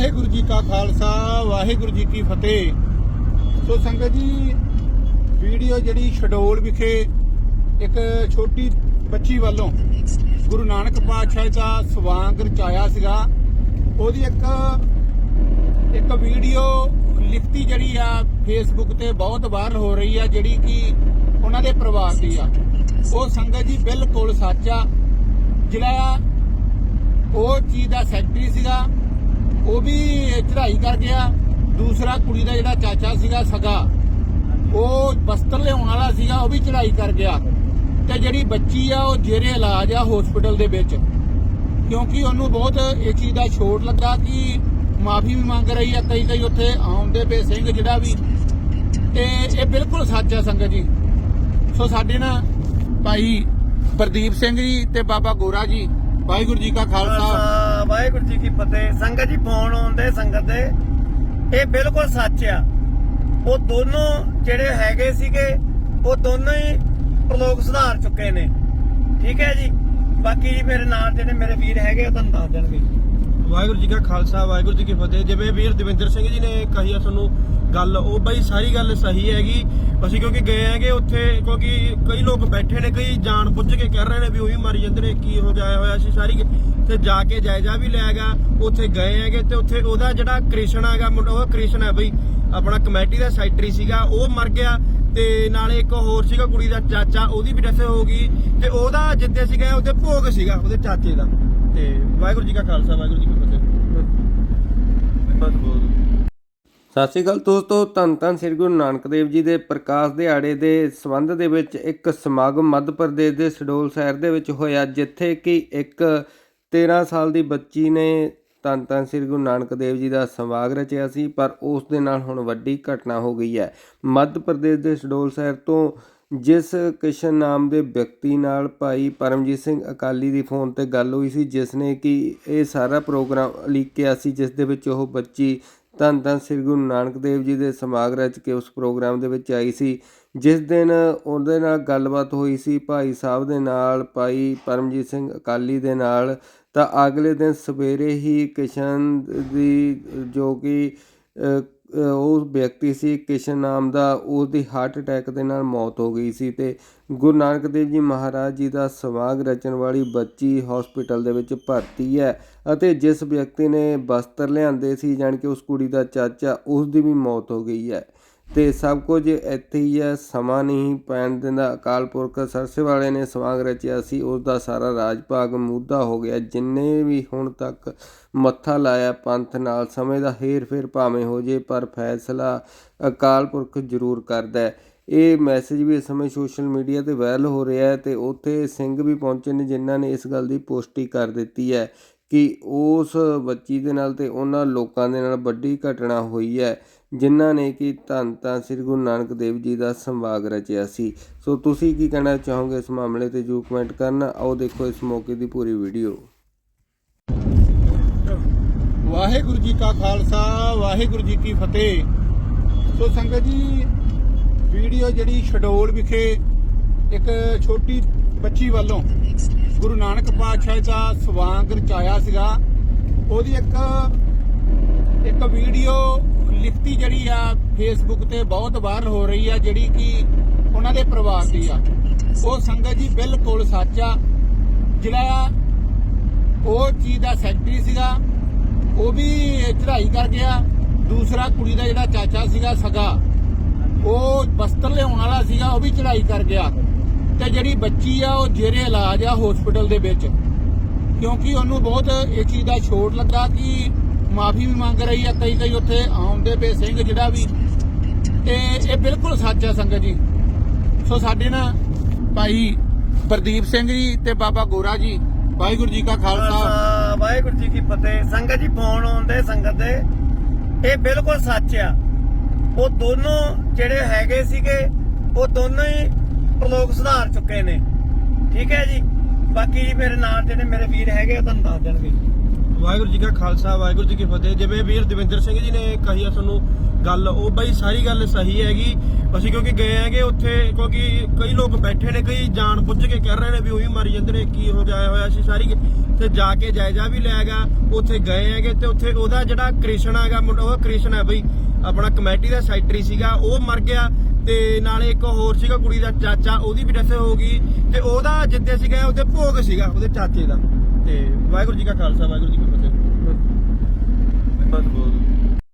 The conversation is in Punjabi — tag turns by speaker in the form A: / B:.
A: ਵਾਹਿਗੁਰੂ ਜੀ ਕਾ ਖਾਲਸਾ, ਵਾਹਿਗੁਰੂ ਜੀ ਕੀ ਫਤਿਹ। ਸੋ ਸੰਗਤ ਜੀ, ਵੀਡੀਓ ਜਿਹੜੀ ਸ਼ਡੋਲ ਵਿਖੇ ਇੱਕ ਛੋਟੀ ਬੱਚੀ ਵੱਲੋਂ ਗੁਰੂ ਨਾਨਕ ਪਾਤਸ਼ਾਹ ਦਾ ਸਵਾਂਗ ਰਚਾਇਆ ਸੀਗਾ। ਉਹਦੀ ਇੱਕ ਇੱਕ ਵੀਡੀਓ ਲਿਖਤੀ ਜਿਹੜੀ ਆ ਫੇਸਬੁੱਕ ਤੇ ਬਹੁਤ ਵਾਇਰਲ ਹੋ ਰਹੀ ਆ, ਜਿਹੜੀ ਕਿ ਉਹਨਾਂ ਦੇ ਪਰਿਵਾਰ ਦੀ ਆ। ਉਹ ਸੰਗਤ ਜੀ ਬਿਲਕੁਲ ਸੱਚ ਆ। ਜਿਹੜਾ ਉਹ ਚੀਜ਼ ਦਾ ਸੈਕਟਰੀ ਸੀਗਾ ਉਹ ਵੀ ਚੜਾਈ ਕਰ ਗਿਆ। ਦੂਸਰਾ ਕੁੜੀ ਦਾ ਜਿਹੜਾ ਚਾਚਾ ਸੀਗਾ ਸਗਾ, ਉਹ ਬਸਤਰ ਲਿਆਉਣ ਵਾਲਾ ਸੀਗਾ, ਉਹ ਵੀ ਚੜਾਈ ਕਰ ਗਿਆ। ਤੇ ਜਿਹੜੀ ਬੱਚੀ ਆ, ਉਹ ਜੇਰੇ ਇਲਾਜ ਆ ਹਸਪੀਟਲ ਦੇ ਵਿੱਚ। ਕਿਉਂਕਿ ਉਹਨੂੰ ਬਹੁਤ ਇਹ ਚੀਜ਼ ਦਾ ਛੋਟ ਲੱਗਾ ਕਿ ਮਾਫੀ ਵੀ ਮੰਗ ਰਹੀ ਆ, ਕਈ ਕਈ ਉੱਥੇ ਆਉਂਦੇ ਪਏ ਸਿੰਘ ਜਿਹੜਾ ਵੀ। ਤੇ ਇਹ ਬਿਲਕੁਲ ਸੱਚ ਆ ਸੰਗਤ ਜੀ। ਸੋ ਸਾਡੇ ਨਾਲ ਭਾਈ ਪ੍ਰਦੀਪ ਸਿੰਘ ਜੀ ਤੇ ਬਾਬਾ ਗੋਰਾ ਜੀ, ਵਾਹਿਗੁਰੂ ਜੀ ਕਾ ਖਾਲਸਾ।
B: ਵਾਹਿਗੁਰੂ ਜੀ ਕੀ ਫਤਿਹ। ਸੰਗਤ ਜੀ, ਫੋਨ ਆਉਂਦੇ ਸੰਗਤ ਦੇ। ਇਹ ਬਿਲਕੁਲ ਸੱਚ ਆ। ਉਹ ਦੋਨੋਂ ਜਿਹੜੇ ਹੈਗੇ ਸੀਗੇ, ਉਹ ਦੋਨੋਂ ਹੀ ਪ੍ਰਲੋਕ ਸੁਧਾਰ ਚੁੱਕੇ ਨੇ। ਠੀਕ ਹੈ ਜੀ? ਬਾਕੀ ਜੀ ਮੇਰੇ ਨਾਲ ਜਿਹੜੇ ਮੇਰੇ ਵੀਰ ਹੈਗੇ, ਉਹ ਤੁਹਾਨੂੰ ਦੱਸ ਦੇਣਗੇ।
C: ਵਾਹਿਗੁਰੂ ਜੀ ਕਾ ਖਾਲਸਾ, ਵਾਹਿਗੁਰੂ ਜੀ ਕੀ ਫਤਿਹ। ਜਿਵੇਂ ਵੀਰ ਦਵਿੰਦਰ ਸਿੰਘ ਜੀ ਨੇ ਕਹੀ ਆ ਤੁਹਾਨੂੰ ਗੱਲ, ਉਹ ਬਈ ਸਾਰੀ ਗੱਲ ਸਹੀ ਹੈਗੀ। ਅਸੀਂ ਕਿਉਂਕਿ ਗਏ ਹੈਗੇ ਉੱਥੇ, ਕਿਉਂਕਿ ਕਈ ਲੋਕ ਬੈਠੇ ਨੇ, ਕਈ ਜਾਣ ਬੁੱਝ ਕੇ ਕਹਿ ਰਹੇ ਨੇ ਵੀ ਉਹੀ ਮਾਰੀ ਜਾਂਦੇ ਨੇ, ਕੀ ਹੋ ਜਾਇਆ ਹੋਇਆ ਸੀ ਸਾਰੀ ਤੇ ਜਾ ਕੇ ਜਾਇਜ਼ਾ ਵੀ ਲਿਆ ਗਿਆ ਉੱਥੇ ਗਏ ਹੈਗੇ ਤੇ ਉੱਥੇ ਉਹਦਾ ਜਿਹੜਾ ਕ੍ਰਿਸ਼ਨ ਹੈਗਾ ਮੁੰਡਾ ਉਹ ਕ੍ਰਿਸ਼ਨ ਹੈ ਬਈ ਆਪਣਾ ਕਮੇਟੀ ਦਾ ਸੈਕਟਰੀ ਸੀਗਾ ਉਹ ਮਰ ਗਿਆ ਤੇ ਨਾਲੇ ਇੱਕ ਹੋਰ ਸੀਗਾ ਕੁੜੀ ਦਾ ਚਾਚਾ ਉਹਦੀ ਵੀ ਡੈਥ ਹੋ ਗਈ ਤੇ ਉਹਦਾ ਜਿੱਤੇ ਸੀਗਾ ਉਹਦੇ ਭੋਗ ਸੀਗਾ ਉਹਦੇ ਚਾਚੇ ਦਾ। ਤੇ ਵਾਹਿਗੁਰੂ ਜੀ ਕਾ ਖਾਲਸਾ ਵਾਹਿਗੁਰੂ ਜੀ ਕੀ ਫਤਿਹ। ਬਸ ਬੋਲ
D: ਸਤਿ ਸ਼੍ਰੀ ਅਕਾਲ ਦੋਸਤੋ ਧੰਨ ਧੰਨ ਸ੍ਰੀ ਗੁਰੂ ਨਾਨਕ ਦੇਵ ਜੀ ਦੇ ਪ੍ਰਕਾਸ਼ ਦਿਹਾੜੇ ਦੇ ਸੰਬੰਧ ਦੇ ਵਿੱਚ ਇੱਕ ਸਮਾਗਮ ਮੱਧ ਪ੍ਰਦੇਸ਼ ਦੇ ਸਡੋਲ ਸ਼ਹਿਰ ਦੇ ਵਿੱਚ ਹੋਇਆ ਜਿੱਥੇ ਕਿ ਇੱਕ 13 ਸਾਲ ਦੀ ਬੱਚੀ ਨੇ ਧੰਨ ਧੰਨ ਸ੍ਰੀ ਗੁਰੂ ਨਾਨਕ ਦੇਵ ਜੀ ਦਾ ਸਮਾਗ ਰਚਿਆ ਸੀ, ਪਰ ਉਸ ਦੇ ਨਾਲ ਹੁਣ ਵੱਡੀ ਘਟਨਾ ਹੋ ਗਈ ਹੈ। ਮੱਧ ਪ੍ਰਦੇਸ਼ ਦੇ ਸਡੋਲ ਸ਼ਹਿਰ ਤੋਂ ਜਿਸ ਕਿਸ਼ਨ ਨਾਮ ਦੇ ਵਿਅਕਤੀ ਨਾਲ ਭਾਈ ਪਰਮਜੀਤ ਸਿੰਘ ਅਕਾਲੀ ਦੀ ਫੋਨ ਤੇ ਗੱਲ ਹੋਈ ਸੀ, ਜਿਸ ਨੇ ਕਿ ਇਹ ਸਾਰਾ ਪ੍ਰੋਗਰਾਮ ਲਿਖਿਆ ਸੀ, ਜਿਸ ਦੇ ਵਿੱਚ ਉਹ ਬੱਚੀ ਧੰਨ ਧੰਨ ਸ੍ਰੀ ਗੁਰੂ ਨਾਨਕ ਦੇਵ ਜੀ ਦੇ ਸਮਾਗ ਰਚ ਕੇ ਉਸ ਪ੍ਰੋਗਰਾਮ ਦੇ ਵਿੱਚ ਆਈ ਸੀ। ਜਿਸ ਦਿਨ ਉਹਦੇ ਨਾਲ ਗੱਲਬਾਤ ਹੋਈ ਸੀ, ਭਾਈ ਸਾਹਿਬ ਦੇ ਨਾਲ, ਭਾਈ ਪਰਮਜੀਤ ਸਿੰਘ ਅਕਾਲੀ ਦੇ ਨਾਲ ਤਾਂ ਅਗਲੇ ਦਿਨ ਸਵੇਰੇ ਹੀ ਕਿਸ਼ਨ ਦੀ, ਜੋ ਕਿ ਉਹ ਵਿਅਕਤੀ ਸੀ, ਕਿਸ਼ਨ ਨਾਮ ਦਾ ਉਸ ਦੀ ਹਾਰਟ ਅਟੈਕ ਦੇ ਨਾਲ ਮੌਤ ਹੋ ਗਈ ਸੀ ਤੇ ਗੁਰੂ ਨਾਨਕ ਦੇਵ ਜੀ ਮਹਾਰਾਜ ਜੀ ਦਾ ਸਮਾਗ ਰਚਣ ਵਾਲੀ ਬੱਚੀ ਹਸਪੀਟਲ ਦੇ ਵਿੱਚ ਭਰਤੀ ਹੈ ਅਤੇ ਜਿਸ ਵਿਅਕਤੀ ਨੇ ਬਸਤਰ ਲਿਆਂਦੇ ਸੀ, ਜਾਣੀ ਕਿ ਉਸ ਕੁੜੀ ਦਾ ਚਾਚਾ, ਉਸ ਦੀ ਵੀ ਮੌਤ ਹੋ ਗਈ ਹੈ। ਤੇ ਸਭ ਕੁਝ ਇੱਥੇ ਹੀ ਹੈ ਸਮਾਂ ਨਹੀਂ ਪੈਣ ਦਿੰਦਾ। ਅਕਾਲ ਪੁਰਖ ਸਰਸੇ ਵਾਲੇ ਨੇ ਸਵਾਗ ਰਚਿਆ ਸੀ। ਉਸ ਦਾ ਸਾਰਾ ਰਾਜ ਭਾਗ ਮੁੱਦਾ ਹੋ ਗਿਆ। ਜਿੰਨੇ ਵੀ ਹੁਣ ਤੱਕ ਮੱਥਾ ਲਾਇਆ ਪੰਥ ਨਾਲ, ਸਮੇਂ ਦਾ ਹੇਰ ਫੇਰ ਭਾਵੇਂ ਹੋ ਜੇ, ਪਰ ਫੈਸਲਾ ਅਕਾਲ ਪੁਰਖ ਜ਼ਰੂਰ ਕਰਦਾ ਹੈ। ਇਹ ਮੈਸੇਜ ਵੀ ਇਸ ਸਮੇਂ ਸੋਸ਼ਲ ਮੀਡੀਆ ਤੇ ਵਾਇਰਲ ਹੋ ਰਿਹਾ ਹੈ ਤੇ ਉੱਥੇ ਸਿੰਘ ਵੀ ਪਹੁੰਚੇ ਨੇ, ਜਿਨ੍ਹਾਂ ਨੇ ਇਸ ਗੱਲ ਦੀ ਪੁਸ਼ਟੀ ਕਰ ਦਿੱਤੀ ਹੈ। ਕਿ ਉਸ ਬੱਚੀ ਦੇ ਨਾਲ ਤੇ ਉਹਨਾਂ ਲੋਕਾਂ ਦੇ ਨਾਲ ਵੱਡੀ ਘਟਨਾ ਹੋਈ ਹੈ, ਜਿਨ੍ਹਾਂ ਨੇ ਕਿ ਧੰਨ ਧੰਨ ਸ੍ਰੀ ਗੁਰੂ ਨਾਨਕ ਦੇਵ ਜੀ ਦਾ ਸੰਵਾਗ ਰਚਿਆ ਸੀ। ਸੋ ਤੁਸੀਂ ਕੀ ਕਹਿਣਾ ਚਾਹੋਗੇ ਇਸ ਮਾਮਲੇ ਤੇ ਜੂ ਕਮੈਂਟ ਕਰਨਾ? ਆਓ ਦੇਖੋ ਇਸ ਮੌਕੇ ਦੀ ਪੂਰੀ ਵੀਡੀਓ।
A: ਵਾਹਿਗੁਰੂ ਜੀ ਕਾ ਖਾਲਸਾ, ਵਾਹਿਗੁਰੂ ਜੀ ਕੀ ਫਤਿਹ। ਸੋ ਸੰਗਤ ਜੀ, ਵੀਡੀਓ ਜਿਹੜੀ ਸ਼ਡੋਲ ਵਿਖੇ ਇੱਕ ਛੋਟੀ ਬੱਚੀ ਵੱਲੋਂ ਗੁਰੂ ਨਾਨਕ ਪਾਤਸ਼ਾਹ ਦਾ ਸਵਾਂਗ ਰਚਾਇਆ ਸੀਗਾ। ਉਹਦੀ ਇੱਕ ਇੱਕ ਵੀਡੀਓ ਲਿਖਤੀ ਜਿਹੜੀ ਆ ਫੇਸਬੁੱਕ ਤੇ ਬਹੁਤ ਵਾਇਰਲ ਹੋ ਰਹੀ ਆ, ਜਿਹੜੀ ਕਿ ਉਹਨਾਂ ਦੇ ਪਰਿਵਾਰ ਦੀ ਆ। ਉਹ ਸੰਗਤ ਜੀ ਬਿਲਕੁਲ ਸੱਚ ਆ। ਜਿਹੜਾ ਉਹ ਚੀਜ਼ ਦਾ ਸੈਕਟਰੀ ਸੀਗਾ, ਉਹ ਵੀ ਚੜਾਈ ਕਰ ਗਿਆ। ਦੂਸਰਾ ਕੁੜੀ ਦਾ ਜਿਹੜਾ ਚਾਚਾ ਸੀਗਾ, ਸਗਾ, ਉਹ ਬਸਤਰ ਲਿਆਉਣ ਵਾਲਾ ਸੀਗਾ, ਉਹ ਵੀ ਚੜਾਈ ਕਰ ਗਿਆ। ਤੇ ਜਿਹੜੀ ਬੱਚੀ ਆ, ਉਹ ਜੇਰੇ ਇਲਾਜ ਆ ਹਸਪੀਟਲ ਦੇ ਵਿੱਚ। ਕਿਉਂਕਿ ਉਹਨੂੰ ਬਹੁਤ ਇਹ ਚੀਜ਼ ਦਾ ਛੋਟ ਲੱਗਾ ਕਿ ਮਾਫੀ ਵੀ ਮੰਗ ਰਹੀ ਆ, ਕਈ ਕਈ ਉੱਥੇ ਆਉਂਦੇ ਪਏ ਸਿੰਘ ਜਿਹੜਾ ਵੀ। ਤੇ ਇਹ ਬਿਲਕੁਲ ਸੱਚ ਆ ਸੰਗਤ ਜੀ। ਸੋ ਸਾਡੇ ਨਾ ਭਾਈ ਪ੍ਰਦੀਪ ਸਿੰਘ ਜੀ ਤੇ ਬਾਬਾ ਗੋਰਾ ਜੀ, ਵਾਹਿਗੁਰੂ ਜੀ ਕਾ ਖਾਲਸਾ।
B: ਖਾਲਸਾ, ਵਾਹਿਗੁਰੂ ਜੀ ਕੀ ਫਤਿਹ। ਸੰਗਤ ਜੀ, ਫੋਨ ਆਉਂਦੇ ਸੰਗਤ ਦੇ। ਇਹ ਬਿਲਕੁਲ ਸੱਚ ਆ। ਉਹ ਦੋਨੋਂ ਜਿਹੜੇ ਹੈਗੇ ਸੀਗੇ, ਉਹ ਦੋਨੋਂ ਹੀ ਪ੍ਰਲੋਕ ਸੁਧਾਰ ਚੁੱਕੇ ਨੇ। ਠੀਕ ਹੈ ਜੀ? ਬਾਕੀ ਜੀ ਮੇਰੇ ਨਾਲ ਜਿਹੜੇ ਮੇਰੇ ਵੀਰ ਹੈਗੇ ਉਹ ਤੁਹਾਨੂੰ ਦੱਸ ਦੇਣਗੇ।
C: ਵਾਹਿਗੁਰੂ ਜੀ ਕਾ ਖਾਲਸਾ, ਵਾਹਿਗੁਰੂ ਜੀ ਕੀ ਫਤਿਹ। ਜਿਵੇਂ ਵੀਰ ਦਵਿੰਦਰ ਸਿੰਘ ਜੀ ਨੇ ਕਹੀ ਆ ਤੁਹਾਨੂੰ ਗੱਲ, ਉਹ ਬਈ ਸਾਰੀ ਗੱਲ ਸਹੀ ਹੈਗੀ। ਅਸੀਂ ਕਿਉਂਕਿ ਗਏ ਹੈਗੇ ਉੱਥੇ, ਕਿਉਂਕਿ ਕਈ ਲੋਕ ਬੈਠੇ ਨੇ, ਕਈ ਜਾਣ ਬੁੱਝ ਕੇ ਕਹਿ ਰਹੇ ਨੇ ਵੀ ਉਹੀ ਮਰੀ ਜਾਂਦੇ ਨੇ, ਕੀ ਹੋ ਜਾਇਆ ਹੋਇਆ ਸੀ ਸਾਰੀ। ਤੇ ਜਾ ਕੇ ਜਾਇਜ਼ਾ ਵੀ ਲਿਆ ਗਿਆ ਉੱਥੇ ਗਏ ਹੈਗੇ ਤੇ ਉੱਥੇ ਉਹਦਾ ਜਿਹੜਾ ਕ੍ਰਿਸ਼ਨ ਹੈਗਾ ਮੁੰਡਾ, ਉਹ ਕ੍ਰਿਸ਼ਨ ਹੈ ਬਈ, ਆਪਣਾ ਕਮੇਟੀ ਦਾ ਸੈਕਟਰੀ ਸੀਗਾ, ਉਹ ਮਰ ਗਿਆ। ਤੇ ਨਾਲੇ ਇੱਕ ਹੋਰ ਸੀਗਾ ਕੁੜੀ ਦਾ ਚਾਚਾ, ਉਹਦੀ ਵੀ ਡੈਥ ਹੋ ਗਈ ਤੇ ਉਹਦਾ ਜਿੱਦੇ ਸੀਗਾ ਉਹਦੇ ਭੋਗ ਸੀਗਾ ਉਹਦੇ ਚਾਚੇ ਦਾ। ਤੇ ਵਾਹਿਗੁਰੂ ਜੀ ਕਾ ਖਾਲਸਾ, ਵਾਹਿਗੁਰੂ ਜੀ ਕੀ ਫਤਿਹ। ਬਸ ਬੋਲ